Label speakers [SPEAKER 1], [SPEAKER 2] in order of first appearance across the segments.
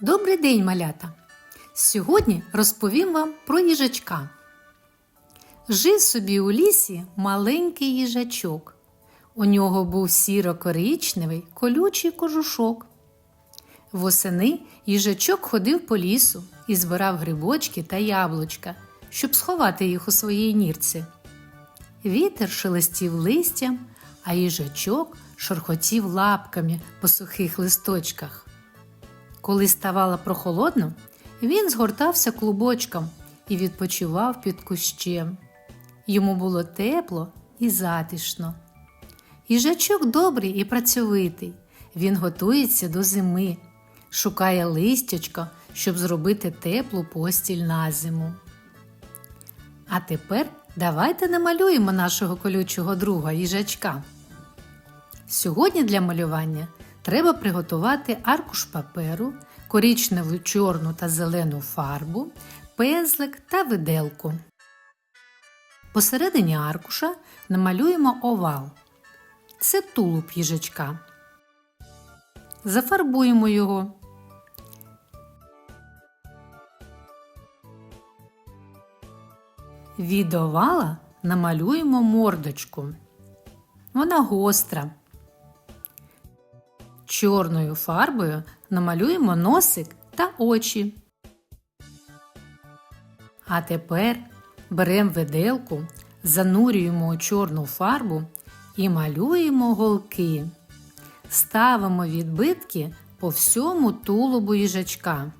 [SPEAKER 1] Добрий день, малята! Сьогодні розповім вам про їжачка. Жив собі у лісі маленький їжачок. У нього був сіро-коричневий колючий кожушок. Восени їжачок ходив по лісу і збирав грибочки та яблучка, щоб сховати їх у своїй нірці. Вітер шелестів листям, а їжачок шорхотів лапками по сухих листочках. Коли ставало прохолодно, він згортався клубочком і відпочивав під кущем. Йому було тепло і затишно. Їжачок добрий і працьовитий. Він готується до зими, шукає листячко, щоб зробити теплу постіль на зиму. А тепер давайте намалюємо нашого колючого друга їжачка. Сьогодні для малювання треба приготувати аркуш паперу, коричневу, чорну та зелену фарбу, пензлик та виделку. Посередині аркуша намалюємо овал. Це тулуб їжачка. Зафарбуємо його. Від овала намалюємо мордочку. Вона гостра. Чорною фарбою намалюємо носик та очі. А тепер беремо виделку, занурюємо у чорну фарбу і малюємо голки. Ставимо відбитки по всьому тулубу їжачка.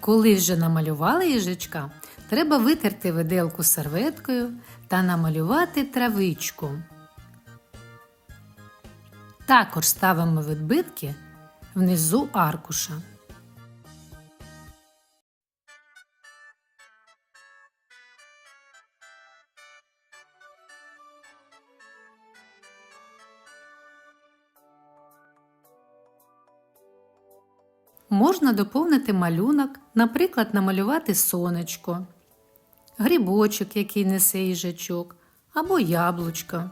[SPEAKER 1] Коли вже намалювали їжачка, треба витерти виделку серветкою та намалювати травичку. Також ставимо відбитки внизу аркуша. Можна доповнити малюнок, наприклад, намалювати сонечко, грибочок, який несе їжачок, або яблучко.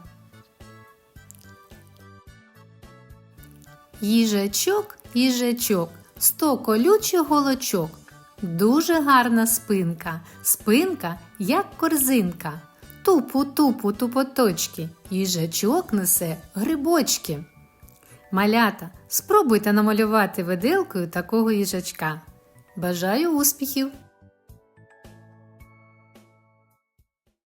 [SPEAKER 1] Їжачок, їжачок, сто колючих голочок. Дуже гарна спинка, спинка, як корзинка. Тупу-тупу тупоточки, їжачок несе грибочки. Малята, спробуйте намалювати виделкою такого їжачка. Бажаю успіхів!